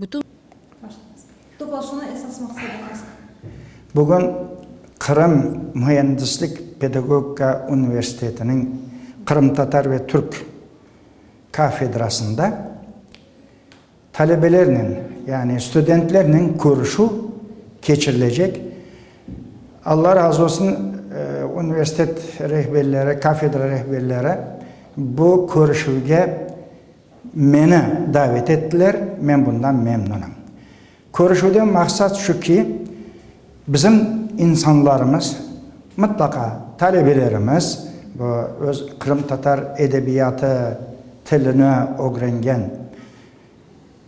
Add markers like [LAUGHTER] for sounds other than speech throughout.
Bütün To'polshani esas maqsadimiz Bugün Kırım Mühendislik Pedagogika Üniversitesi'nin Kırım Tatar ve Türk kafedrasında talebelerinin yani studentlerinin kuruşu geçirilecek. Allah razı olsun e, üniversitet rehberlere, kafedra rehberlere bu kuruşuga meni davet ettiler. Ben bundan memnunum. Kuruşudan maksat şu ki bizim insanlarımız mutlaka talebelerimiz bu öz Kırım Tatar edebiyatı tilini öğrengen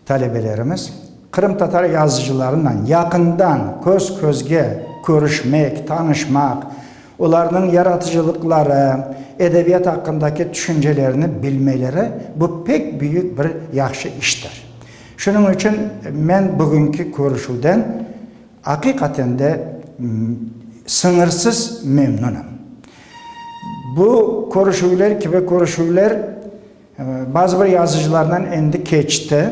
talebelerimiz Kırım Tatar yazıcılarından yakından göz gözge görüşmek, tanışmak, onların yaratıcılıkları, edebiyat hakkındaki düşüncelerini bilmeleri bu pek büyük bir yaxşı iştir. Ben bugünkü görüşüden hakikaten de mm, sınırsız memnunum. Bu gibi görüşüler e, bazı bir yazıcılardan endi keçti.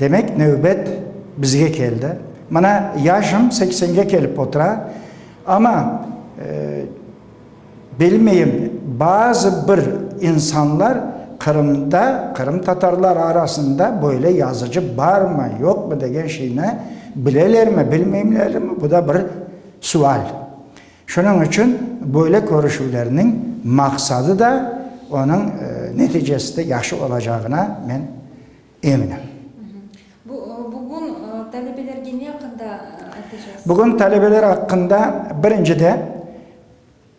Demek növbet bizge geldi. Mana yaşım 80'ge kelip otura. Ama e, bilmeyim bazı bir insanlar Kırım'da, Kırım Tatarlar arasında böyle yazıcı var mı yok mu degen şeyini bileler mi bilmeyimler mi bu da bir sual. Şunun için böyle görüşülerinin maksadı da onun e, neticesi de yaxşı olacağına ben eminim. bu e, talebelerga ne haqida aytacağız Bugün talebeler hakkında birinci de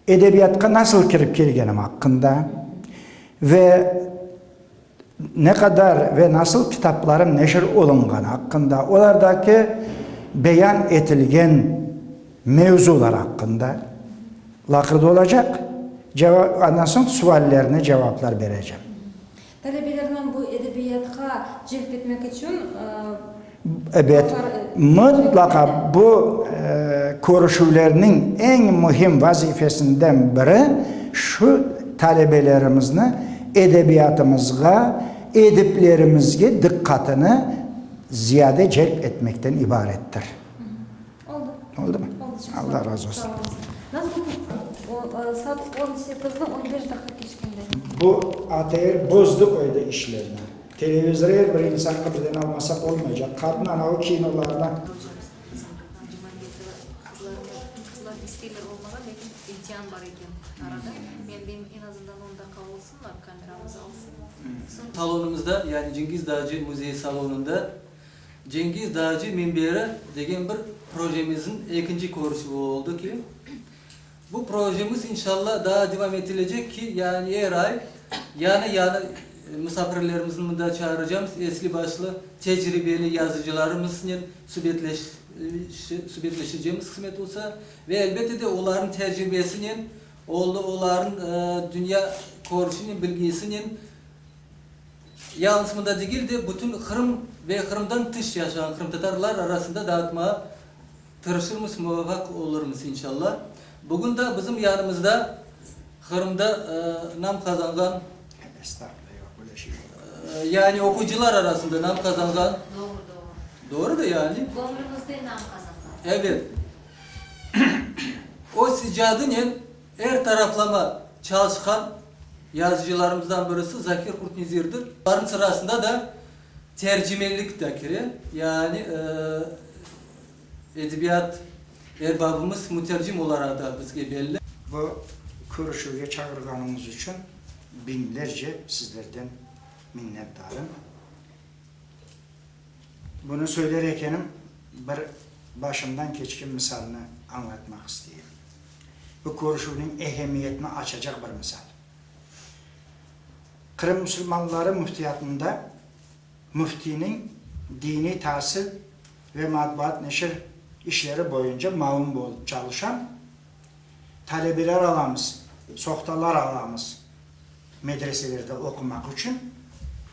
edebiyatga nasıl kirip kelgenim hakkında ve ne kadar ve nasıl kitaplarım neşir olungan hakkında, olardaki beyan etilgen mevzular hakkında lakırdı olacak. Cevap, sonra suallerine cevaplar vereceğim. talebelerni bu edebiyatga jalb etmek e, Evet, mutlaka bu e, görüşülerinin en mühim vazifesinden biri şu talebelerimizin edebiyatımızga, ediplerimizge dikkatini ziyade celp etmekten ibarettir. oldu Oldu mu? oldu çok Allah razı olsun. Nasıl o, e, saat 18'den 15 dakika geçkende. Bu ATR bozdu koydu işlerini. Televizyonu her bir insan birden almasak olmayacak. Kadın ana o kinolardan Kızlar isteğiler olmadan lekin imtihan var ekan arada. Men deyim en azından onda olsunlar kameramızı alsın. Sonra salonumuzda yani Cengiz Dağcı Müzeyi salonunda Cengiz Dağcı Minberi degan bir projemizin ikinci korusu oldu ki bu projemiz inşallah daha devam edilecek ki yani her ay yani yani misafirlerimizin bunda çağıracağımız esli başlı tecrübeli yazıcılarımızın sübetleş, sübetleşeceğimiz kısmet olsa ve elbette de onların tecrübesinin oldu onların e, dünya koruşunun bilgisinin yansımında değil de bütün Kırım ve Kırım'dan dış yaşayan Kırım Tatarlar arasında dağıtmaya tırışırmış, muvaffak olurmuş inşallah. Bugün de bizim yanımızda Kırım'da e, nam şey. e, yani okuyucular arasında nam kazanan doğru doğru. doğru da yani Gönlümüzde nam kazanlar. evet [CLEARS THROAT] o sicadının her taraflama çalışkan yazıcılarımızdan birisi Zakir Kurtnizir'dir. Onların sırasında da tercümelik dakiri yani e, edebiyat erbabımız mütercim olarak da bizge belli. Bu kuruşuya çağırganınız için binlerce sizlerden minnettarım. Bunu söylerken bir başımdan geçkin misalını anlatmak istiyorum. Bu kuruşunun ehemmiyetini açacak bir misal. Kırım Müslümanları müftiyatında müftinin dini tahsil ve matbuat neşir işleri boyunca olup çalışan talebeler alamız, sohtalar alamız medreselerde okumak için.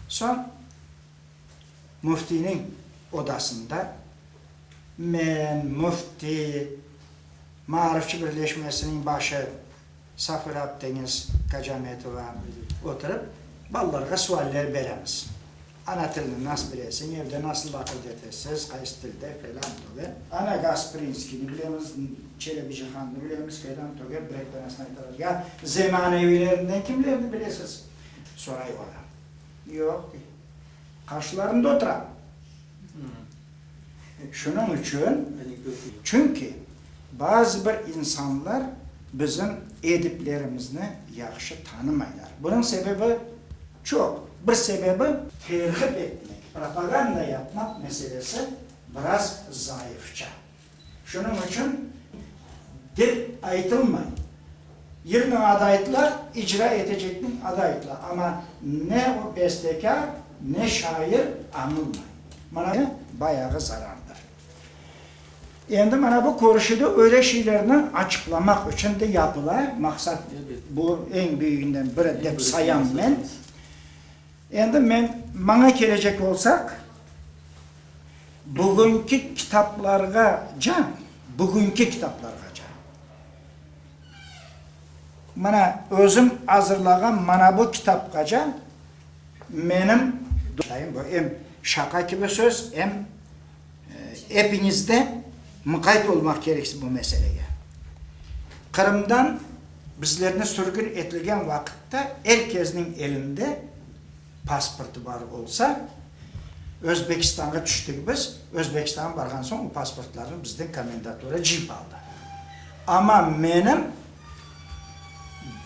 Son müftinin odasında men, müfti, Marifçi Birleşmesi'nin başı Safir Abdeniz Kacametova oturup ballarga sualler beremiz. ana tilini nasıl bilesin, evde nasıl vakit etesiz, kaysi tilde falan toge. Ana Gasprinski'ni bilemiz, Çelebi Cihan'ını bilemiz, falan toge, Brektanes'ine aytarız. Ya zemanevilerinden kimlerini bilesiz? Soray adam. Yok. Karşılarında oturan. Şunun için Anekdot. çünkü bazı bir insanlar bizim ediplerimizni yaxshi tanımaylar. Bunun sebebi çok. Bir sebebi terhip etmek, propaganda yapmak meselesi biraz zayıfça. Şunun için dil aytılmay. 20 adaytlar icra edecektin adaytlar ama ne o bestekar ne şair anılmay. Bana bayağı zarardır. Endi mana bu ko'rishida şeylerini açıklamak için de yapılar. Maksat Evet. bu en büyüğünden biri deb sayan men. Endi men bana gelecek olsak bugünkü kitaplarga can, bugünkü kitaplarga can. Mana özüm hazırlagan mana bu kitapgacha menim bu hem şaka gibi söz hem e, hepinizde mukayyet olmak gerekir bu meseleye. Kırım'dan bizlerini sürgün etilgen vakitte herkesin elinde pasportu var olsa Özbekistan'a düştük biz. Özbekistan'a bargan son o pasportlarını bizden komendatura cip aldı. Ama benim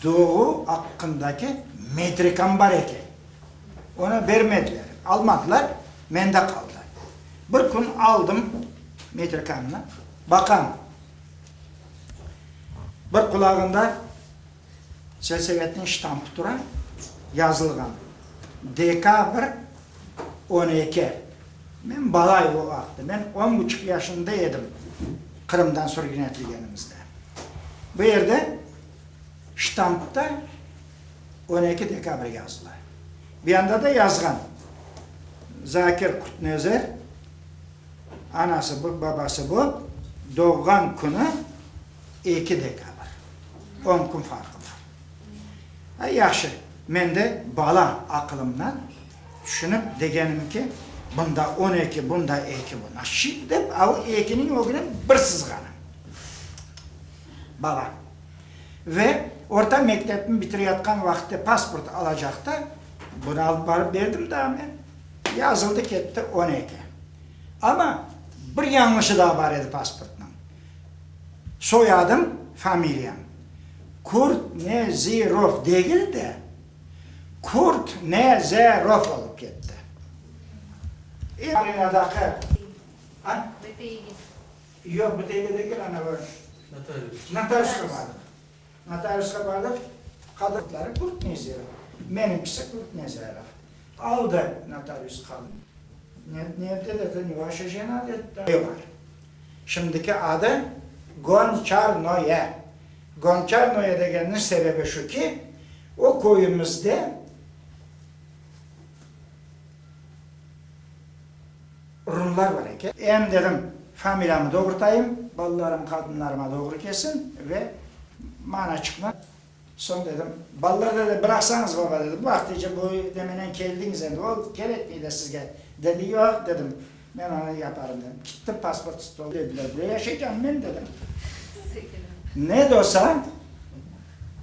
doğu hakkındaki metrikam var eken. Ona vermediler. Almadılar. Mende kaldı. Bir gün aldım metrikamını. Bakan. Bir kulağında Selsevet'in ştampı duran yazılgan. Dekabr 12. Ben balay o vakti. Ben on buçuk yaşındaydım. Kırım'dan sürgün etilgenimizde. Bu yerde ştampta 12 dekabr yazdılar. Bir yanda da yazgan. Zakir Kutnezer anası bu, babası bu. Doğan günü 2 dekabr. 10 gün farkı var. Ha, yaxşı. Men de bala aklımdan düşünüp degenim ki bunda 12, bunda 2 bunda. Şimdi o 2'nin o günü bir sızganı. Bala. Ve orta mektebimi bitiriyatkan vakitte pasport alacakta bunu alıp barıp verdim daha ben. Yazıldı gitti 12. Ama bir yanlışı daha var idi pasportun. Soyadım, familyam. Kurt Nezirov değil de Kurt Nezerov olup gitti. Arenadaki Ha? Yok bu değil değil ana var. Notarius. Notarius'a vardık. Notarius'a vardık. Kadınları Kurt Nezirov. Benimkisi Kurt Nezirov. Aldı notarius kalın. Nevde de Tanivasha Jena'da var. Şimdiki adı Gonçarnoye. Gonçarnoye de gelmiş sebebi şu ki o koyumuzda Rumlar var eke. Em dedim familyamı doğurtayım, ballarım kadınlarıma doğru kesin ve mana çıkma. Son dedim, balları dedi bıraksanız baba dedi. Bu vaktice bu demenen geldiniz endi. O gerek miydi sizge? Dedi yok dedim. Ben onu yaparım dedim. Gittim pasport stolu dediler. Buraya yaşayacağım ben dedim. Ne de olsa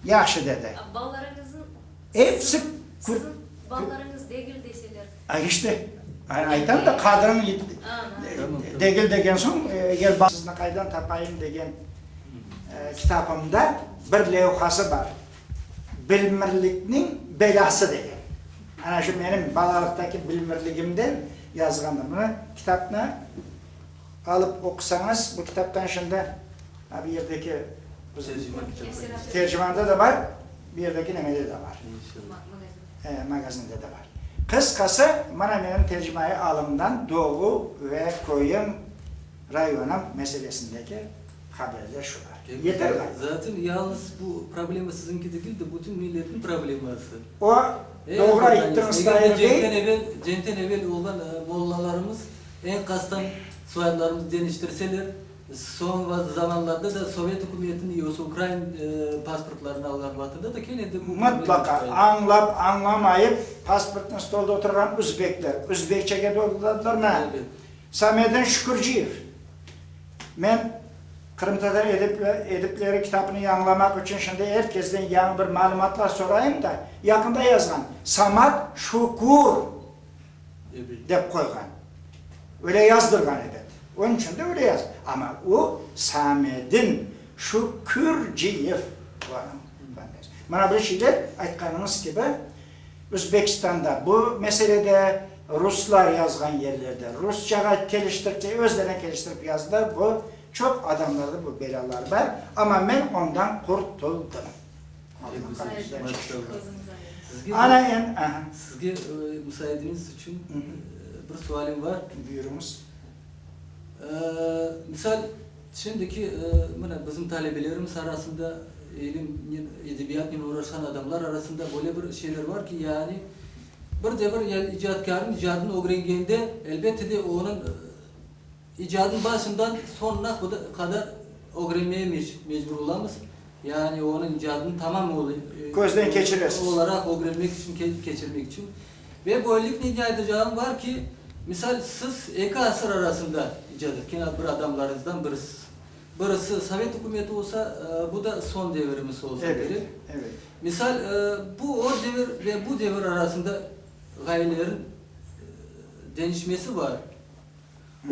yaxşı dedi. Ballarınızın Hepsi sizin, kur- sizin ballarınız değil deseler. Ay işte ay- aytan da kadının gitti. Degil degen soň eger bak sizni qaydan tapayım degen e, kitabımda bir levhası var. Bilmirlikning belası degen. Ana şu benim balalıktaki bilmirligimden yazganım. Bunu kitapni alıp okusanız bu bir yerdeki bu Tercüman kitabı. tercümanda da var, bir yerdeki nemede de var. İnşallah. Ma- magazin. e, magazinde de var. Kıskası bana benim tercümayı alımdan Doğu ve Koyun Yeter galiba. Zaten yalnız bu problemi sizinki değil de bütün milletin probleması. O doğru ayıttığınız dair Cenk'ten değil. evvel, Cenk'ten evvel olan e, mollalarımız en kastan soyadlarımızı deniştirseler son zamanlarda da Sovyet hükümetinin yoksa Ukrayna e, pasportlarını da gene de bu mutlaka anlap anlamayıp pasportun stolda oturan Özbekler. Özbekçe'ye doldurdular mı? Samet'in Şükürcüyev. Ben Kırım Tatar Edipleri, kitabını yanlamak için şimdi herkesten yeni bir malumatlar sorayım da yakında yazgan Samat Şukur Evet. dep koygan. Öyle yazdırgan edip. Onun için de öyle yaz. Ama o Samet'in Şükürcüyev. Mana bir şeyler aytkanımız gibi Özbekistan'da bu meselede Ruslar yazgan yerlerde Rusçaga geliştirip, özlerine geliştirip yazdılar. Bu çok adamlarda bu belalar var. Ama ben ondan kurtuldum. Sizge, Ana en, aha, sizge e, müsaadeniz için Hı hı. e, bir sualim var. buyurunuz. Ee, misal şimdiki e, mana bizim talebelerimiz arasında ilim, edebiyatla uğraşan adamlar arasında böyle bir şeyler var ki yani bir de bir icatkarın icadını öğrendiğinde elbette de onun e, icadın başından sonuna kadar öğrenmeye mec- mecbur olamız. Yani onun icadını tamam e, Gözden geçiresiz. olarak öğrenmek için, geçirmek için. Ve böylelikle iddia edeceğim var ki misal siz iki asır arasında icat etken bir adamlarınızdan birisi. Birisi Sovyet hükümeti olsa e, bu da son devrimiz olsa Evet, gerek. evet. Misal e, bu o devir ve bu devir arasında gayelerin değişmesi var.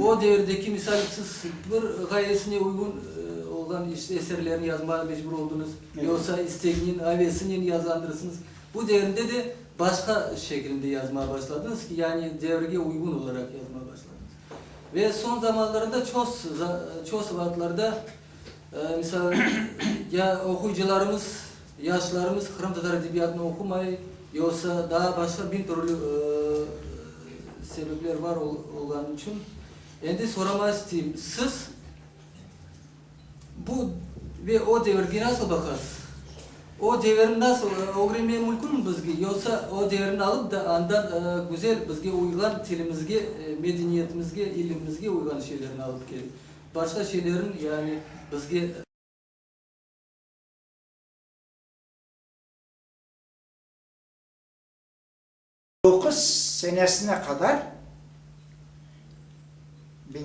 O devirdeki misal siz bir gayesine uygun e, olan işte eserlerini yazmaya mecbur oldunuz. Evet. Yoksa istekinin, avesinin yazandırırsınız. Bu devrinde de başka şekilde yazmaya başladınız ki yani devrige uygun olarak yazmaya başladınız. Ve son zamanlarında çok çok sıfatlarda e, misal [COUGHS] ya okuyucularımız, yaşlarımız Kırım Tatar Edebiyatı'nı okumayı yoksa daha başka bir türlü e, sebepler var ol, olan için Endi soramak isteyeyim. Siz bu ve o devirge nasıl bakarsınız? O devrin nasıl e, öğrenmeye mümkün mü bizge? Yoksa o devrini alıp da andan e, güzel bizge uygan tilimizge, e, medeniyetimizge, ilimimizge uygan şeylerini alıp gelip başka şeylerin yani bizge 9 senesine kadar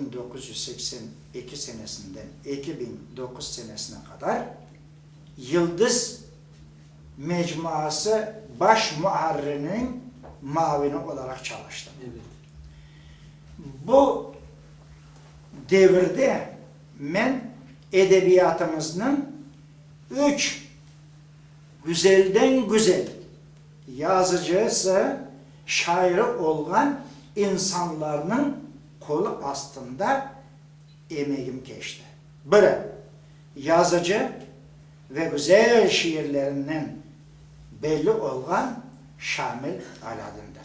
1982 senesinden 2009 senesine kadar Yıldız Mecmuası baş muharririnin mavini olarak çalıştım. evet. Bu devirde men edebiyatımızın üç güzelden güzel yazıcısı, şairi olan insanların kolu astında emeğim geçti. Biri yazıcı ve güzel şiirlerinden belli olan Şamil Aladin'dir.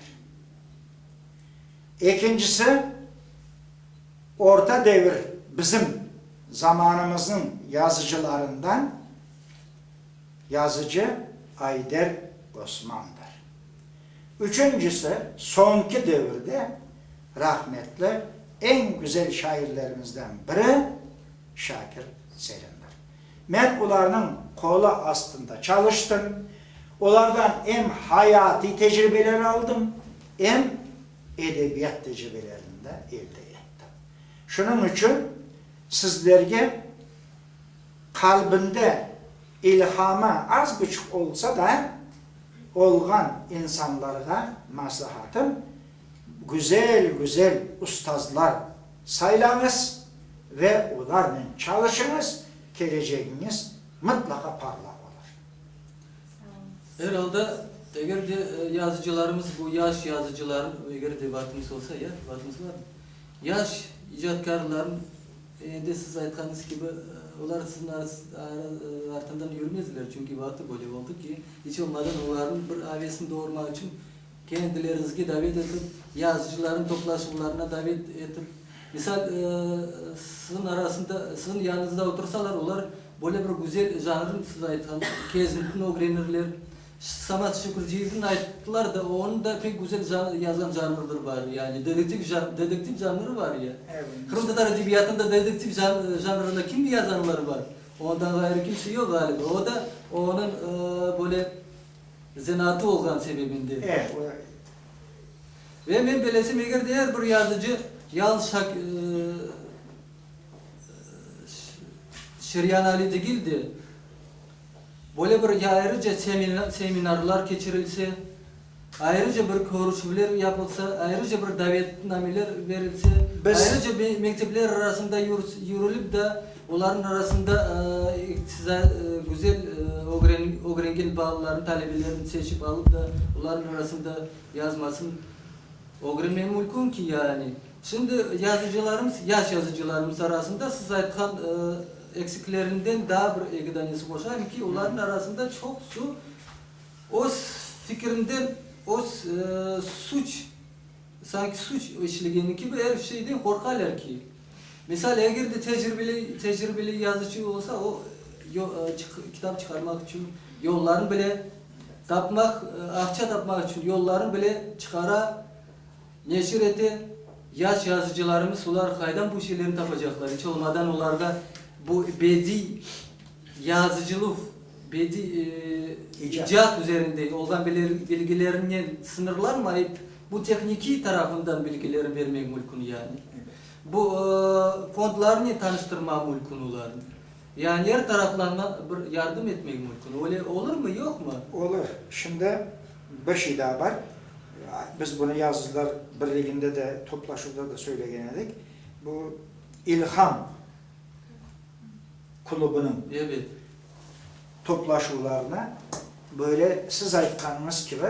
İkincisi orta devir bizim zamanımızın yazıcılarından yazıcı Ayder Osman'dır. Üçüncüsü sonki devirde rahmetli en güzel şairlerimizden biri Şakir Selim'dir. Ben onların kolu astında çalıştım. Onlardan hem hayati tecrübeler aldım, hem edebiyat tecrübelerini de elde ettim. Şunun için sizlerge kalbinde ilhama az buçuk olsa da olgan insanlara maslahatım güzel güzel ustazlar saylanız ve onlarla çalışınız geleceğiniz mutlaka parlak olur. Herhalde eğer de e, yazıcılarımız bu yaş yazıcıların eğer de vaktimiz olsa ya vaktimiz var? Yaş icatkarların e, de siz aytkanınız gibi e, onlar sizin arası- ara- arkandan yürümezler çünkü vakti böyle oldu ki hiç olmadan onların bir avesini doğurmak için kendilerinizge davet edip yazıcıların toplaşımlarına davet edip misal e, sizin arasında sizin yanınızda otursalar onlar böyle bir güzel janrın siz aytkan kezintin öğrenirler Samat Şükürcü'nün ayttılar da onun da pek güzel jan- yazan janrıdır var yani dedektif jan, dedektif janrı var ya. Kırım Tatar edebiyatında dedektif jan, janrında kim yazanlar var? Ondan gayrı kimse yok galiba. O da onun e, böyle zenatı olan sebebinde. Evet. Ve men belesem eğer diğer bir yazıcı yalnız e, Şiryan Ali değildi. Böyle bir ayrıca seminer, seminarlar geçirilse, ayrıca bir görüşmeler yapılsa, ayrıca bir davetnameler verilse, Biz- ayrıca bir mektepler arasında yürü- yürülüp de onların arasında e, size e, güzel e, ogren, ogrengel bağlıların talebelerini seçip alıp da onların arasında yazmasın öğrenmem mümkün ki yani. Şimdi yazıcılarımız, yaş yazıcılarımız arasında siz aytkan e, eksiklerinden daha bir iki tanesi koşayım ki onların arasında çok su o fikrinden o e, suç sanki suç işlegeni gibi her şeyden korkarlar ki. Misal eğer de tecrübeli tecrübeli yazıcı olsa o yo, e, çık- kitap çıkarmak için yollarını bile tapmak, e, akça tapmak için yollarını bile çıkara neşir etti. Yaş yazıcılarımız onlar kaydan bu şeyleri tapacaklar. Hiç olmadan onlarda bu bedi yazıcılık, bedi e, İcat. icat üzerinde olan bilgilerini sınırlanmayıp bu tekniki tarafından bilgileri vermek mümkün yani. Bu e, fondlarını tanıştırma onların. Yani her taraflarına yardım etmek mümkün. Öyle olur mu yok mu? Olur. Şimdi şey daha var. Biz bunu Yazıcılar Birliği'nde de toplaşıda da söyleyenedik. Bu İlham kulübünün Evet. toplaşılarına böyle siz aytkanınız gibi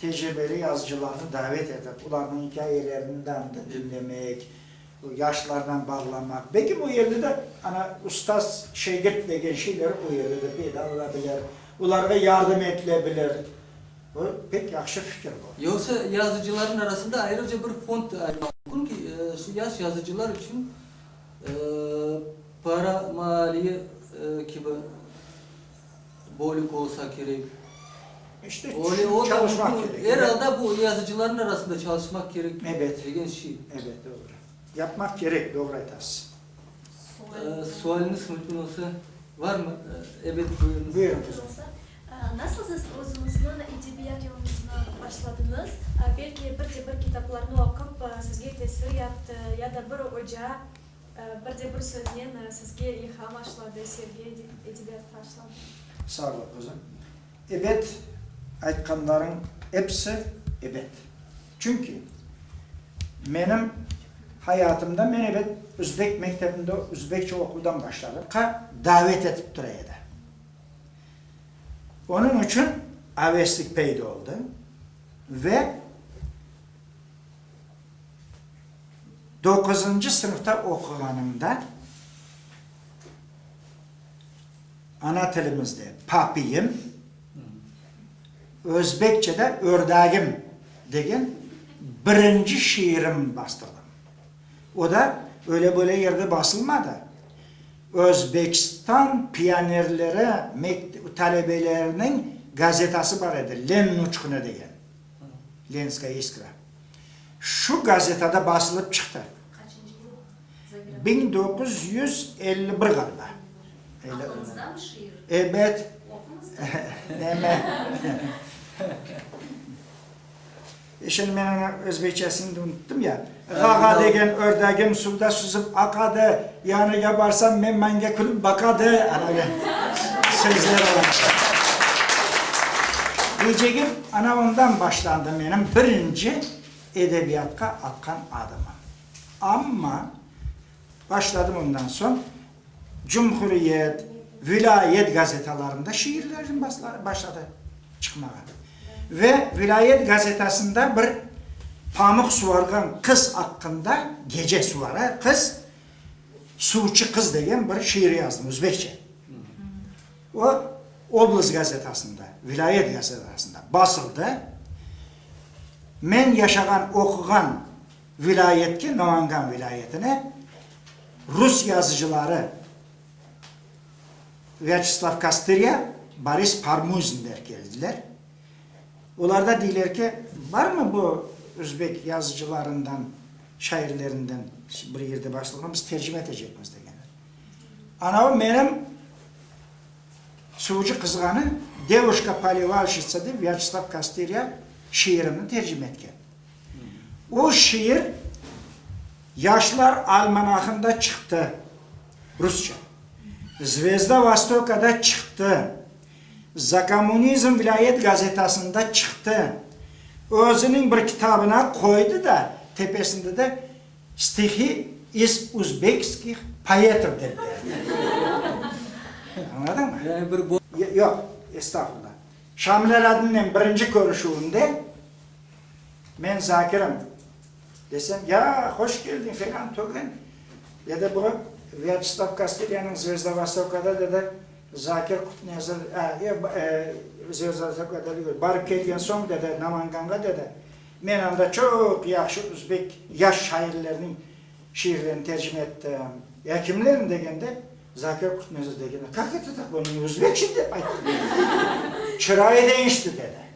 tecrübeli yazıcılarını davet edip onların hikayelerinden de dinlemek, yaşlardan bağlamak. Belki bu yerde de ana ustaz şegird degen şeyler bu yerde de peyda olabilir. Onlara yardım edilebilir. Bu pek yaxşı fikir bu. Yoksa yazıcıların arasında ayrıca bir fond mümkün ki e, şu yaş yazıcılar için e, para maliye e, gibi bolluk olsa gerek. İşte Öyle o da çalışmak bu- gerekiyor. Herhalde bu yazıcıların arasında çalışmak gerek. Evet. Degen şey. Evet doğru. Yapmak gerek doğru aytasın. E, sualiniz mümkün olsa var mı? E, evet buyurunuz. Buyurun kızım. Ee, Nasıl siz özünüzün edebiyat yoluna başladınız? Ee, Belki bir de bir kitaplarını okup e, sizge tesir yaptı ya da bir hoca e, bir de bir sözden sizge ilham başladı, sevgi ede- edebiyat başladı. Sağ ol kızım. Evet, aytkanların hepsi evet. Çünkü benim hayatımda ben evet Özbek mektebinde Özbekçe okuldan başladım. Ka davet edip duraydı. Onun için aveslik peyda oldu. Ve 9. sınıfta okuganımda ana tilimizde papiyim, Özbekçe'de ördagim degen birinci şiirim bastırdım. O da öyle böyle yerde basılmadı. Özbekistan piyonerlere, mekt- talebelerinin gazetası var idi. Len Nuçkunu degen. Lenskaya Iskra. Şu gazetede basılıp çıktı. Kaçıncı yıl? Zagira. 1951 galiba. Aklınızda mı şiir? Evet. Deme. [LAUGHS] E Şimdi ben Özbekçesini unuttum ya. Gaga degen ördeğim suda süzüp akadı. Yani yaparsam men menge kulüp bakadı. Ana ben sözler var. Diyeceğim ana ondan başlandı benim birinci edebiyatka atkan adımım. Ama başladım ondan sonra Cumhuriyet, vilayet gazetelerinde şiirlerim başladı çıkmaya. Ve vilayet gazetesinde bir pamuk suvargan kız hakkında gece suvara kız suçu kız degen bir şiir yazdım Özbekçe. O Oblast gazetesinde, vilayet gazetesinde basıldı. Men yaşagan, okugan vilayetki Namangan vilayetine Rus yazıcıları Vyacheslav Kastirya, Boris Parmuzin der geldiler. Onlarda deyirlər ki, var mı bu Özbek yazıcılarından, şairlerinden bir yerde başlayalım, biz tercüme edeceğiz degenler. Ana o benim Suucu kızganı Devuşka Palivalşitsa deyip Vyacheslav Kastirya şiirini tercüme etken. O şiir Yaşlar Almanahı'nda çıktı. Rusça. Zvezda Vostoka'da çıktı. Zakamunizm Vilayet Gazetası'nda çıktı. Özünün bir kitabına koydu da tepesinde de stihi iz uzbekskih poetov dedi. [LAUGHS] Anladın mı? Yani bir bu Yok, estağfurullah. Şamil Aladin'le birinci görüşüğünde ben Zakir'im desem ya hoş geldin falan togen ya da bu Vyacheslav Kastilyan'ın Zvezda Vostoka'da dedi Zakir Kutnezir e, e, zirzasak ediliyor. Barıp gelgen son dede, Namanganga dede, men anda çok yaxşı Uzbek yaş şairlerinin şiirlerini tercüme ettim. Ya kimlerin degende, Zakir Kutmez'e degende, kalk et atak bunu, Uzbek şimdi ayttı. [LAUGHS] Çırayı değişti dedi.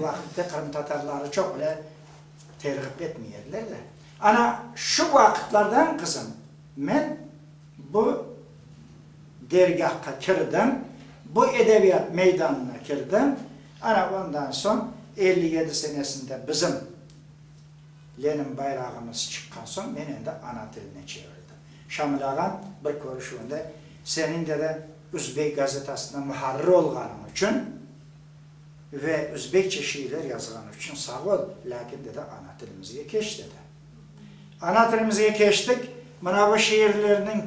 Vakitte Kırım Tatarları çok bile terhip etmeyediler de. Ana şu vakitlerden kızım, ben bu dergahka kirdim, bu edebiyat meydanına girdim. Ana ondan son 57 senesinde bizim Lenin bayrağımız çıkkan son menen de ana diline çevirdim. Şamil Ağan bir görüşünde senin de de Üzbek gazetesinde muharrir olganın için ve Özbekçe şiirler yazılan için sağ ol. Lakin dedi ana dilimizge keş dedi. Ana dilimizge keştik. Bana bu şiirlerinin,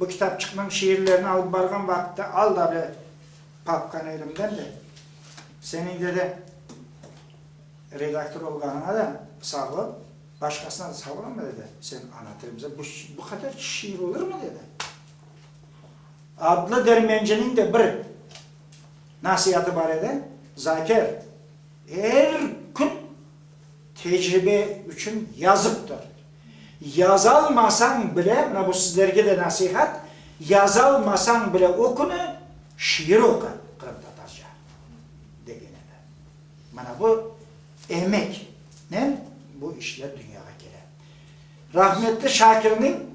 bu kitap çıkmanın şiirlerini alıp bargan vakti al da bir papkan elimden de senin dedi redaktör olganına da sağ ol. Başkasına da sağ ol ama dedi. Sen ana dilimize bu, bu kadar şiir olur mu dedi. Adlı dermencinin de bir nasihatı var ede. Zakir, her gün tecrübe için yazıptır. Yazalmasan bile, bu sizlerge de nasihat, yazalmasan bile okunu, şiir oku. Kırım Tatarca. Degene de. Bana bu emek. Ne? Bu işler dünyaya gelir. Rahmetli Şakir'in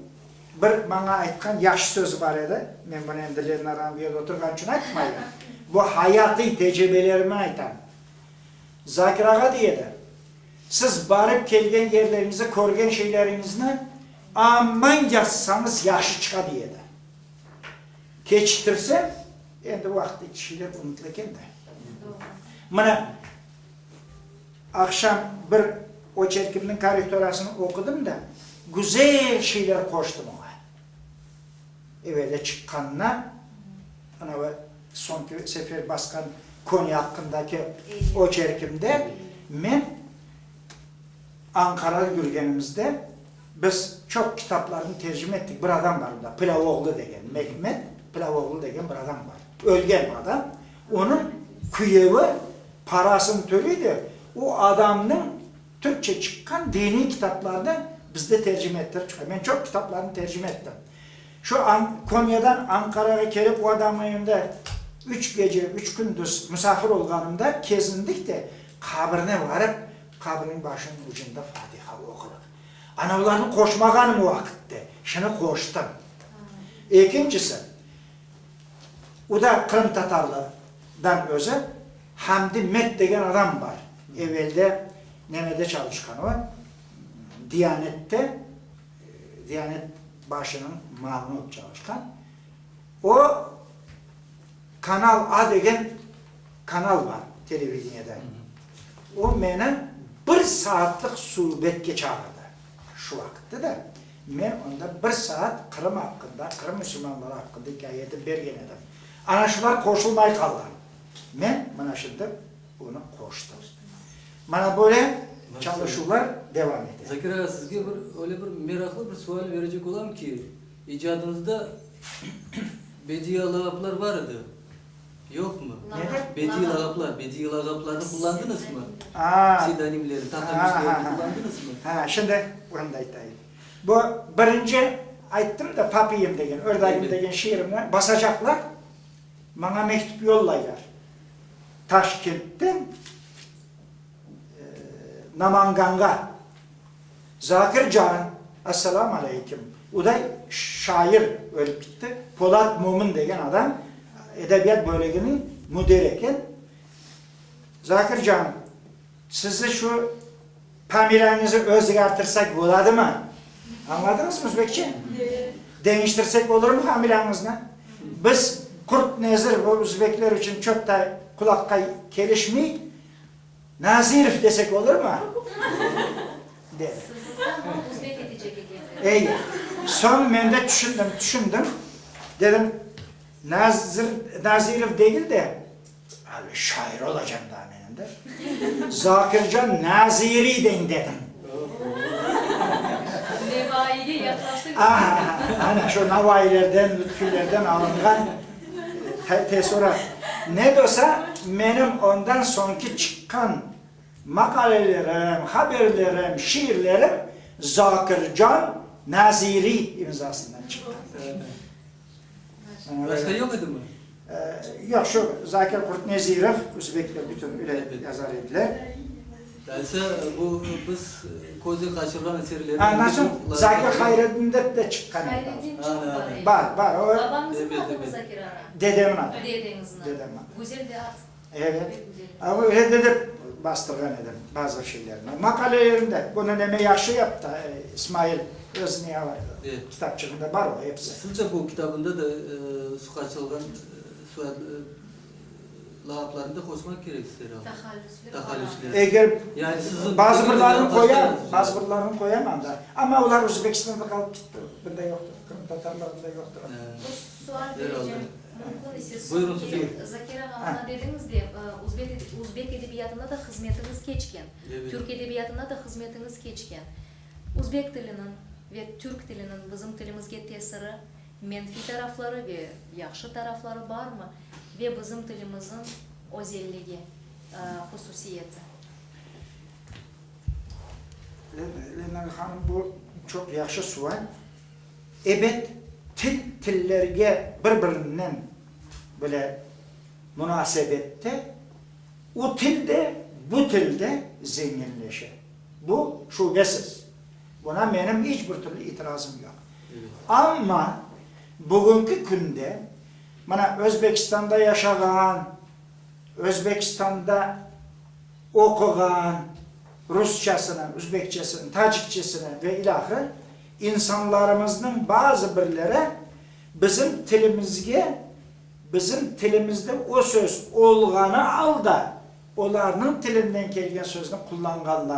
bir bana aytkan yaş söz var edi. Men bunu endi Lenin bir yerde oturgan için aytmayın. Bu hayati tecrübelerimi aytan. Zakir Ağa deyedi. Siz barıp kelgen yerlerinizi, körgen şeylerinizni aman yazsanız yaşı çıka deyedi. Keçtirse, endi vakti şeyler unutulken de. Mana akşam bir o çerkimnin karikatürasını okudum da güzel şeyler koştum ona. Evvela çıkkanına ana ve son sefer baskan Konya hakkındaki o çerkimde men Ankara'da yürügenimizde biz çok kitaplarını tercüme ettik. Bir adam var orada. Pilavoğlu degen. Mehmet Pilavoğlu degen bir adam var. Ölgen adam. Onun küyevi parasını törüydü. O adamın Türkçe çıkan dini kitaplardan bizde tercüme ettirip çıkıyor. Ben çok kitaplarını tercüme ettim. Şu an, Konya'dan Ankara'ya gelip o adamın yanında üç gece, üç gündüz misafir olganımda kezindik de kabrine varıp kabrin başının ucunda Fatiha okuduk. Analarını koşmaganım o vakitte. Şunu koştum. İkincisi, o da Kırım Tatarlı'dan özü Hamdi Met degen adam var. Evvelde Nene'de çalışkan o. Diyanet'te e, Diyanet başının mamunu çalışkan. O Kanal A degen kanal var televizyonda. O beni bir saatlik suhbetge çağırdı. Şu vakitte de men onda bir saat Kırım hakkında, Kırım Müslümanları hakkında hikayeti bergen edim. Ana şular koşulmay kaldı. Men mana şimdi onu koştum. Mana böyle çalışmalar devam ediyor. Zakir Ağa sizge bir öyle bir meraklı bir sual verecek olam ki icadınızda [COUGHS] bedi lagaplar vardı. Yok mu? Neden? Bedi lagaplar, bedi lagaplarını kullandınız mı? Aa, takamüslerini ha. kullandınız mı? ha, şimdi onu da aytayım. Bu birinci ayttım da papiyim degen, ördagim Evet. degen şiirimle basacaklar. Bana mektup yollaylar. Taşkent'ten Namangan'a. Zakir Can, Assalamu Aleyküm. O da şair ölüp gitti. Polat Mumun degen adam edebiyat bölümünün müdiri eken. Zakir Can, sizi şu pamirenizi özgartırsak buladı mı? Anladınız mı Özbekçe? Değiştirsek olur mu hamilenizle? Biz Kurt Nezir bu Özbekler için çok da kulakka gelişmey. Nazirif desek olur mu? [LAUGHS] Dedi. İyi. Son ben de düşündüm, düşündüm. Dedim, Nazir, Nazirov değil de, abi şair olacağım daha benim de. [LAUGHS] Zakircan Naziri den dedim. Nevai'ye yaklaştık. Aha, hani şu navailerden, lütfülerden alıngan tesora. Ne de olsa benim ondan sonki çıkan makalelerim, haberlerim, şiirlerim Zakircan Naziri imzasından çıktı. Başka yok idi mi? Ee, yok şu Zakir Kurt Nezirov, Özbekler bütün öyle yazar ediler. Daysa bu biz ko'zga kaçırılan eserleri Anlasın, Zakir Hayreddin de de çıkan. Hayreddin çok var. Var. O Babamızın Evet, adı mı evet. Zakir Ara? dedemin adı. Dedenizin adı. Dedem adı. Güzel de at. Evet. Ama öyle de bastırgan edim bazı şeylerini. Makalelerimde bunu neme yaxşı yaptı e, İsmail Özniya var. Evet. Kitapçığında var o hepsi. Sizce bu kitabında da e, su kaçırılgan e, su e, lağaplarını da koşmak gerek ister abi. Tahallüsler. Tahallüsler. Eğer Yani sizin bazı birlerini koyar, bazı birlerini koyamam da. Ama onlar Özbekistan'da kalıp gitti. Bunda yoktur. Kırım Tatarlarında yoktur. Ee, Bu sual Herhalde. vereceğim. Mümkün ise Buyurun son Sofya. ki Zakir Ağa'na dediniz de e, Uzbek, Uzbek edebiyatında da hizmetiniz geçken. Evet. Türk edebiyatında da hizmetiniz geçken. Uzbek dilinin ve Türk dilinin bizim tilimizge tesiri menfi tarafları ve yaxşı tarafları var mı? Ve bizim tilimizin özelliği, e, hususiyeti. Lena Hanım bu çok yaxşı sual. Evet, til tillerge birbirinden böyle münasebette o tilde bu tilde zenginleşir. Bu şubesiz. Buna benim hiçbir türlü itirazım yok. Evet. Ama bugünkü günde bana Özbekistan'da yaşayan, Özbekistan'da okuyan, Rusçasını, Üzbekçesini, Tacikçesini ve ilahı insanlarımızın bazı birleri bizim tilimizge bizim tilimizde o söz olğanı al da onların tilinden kelgen sözünü kullanganlar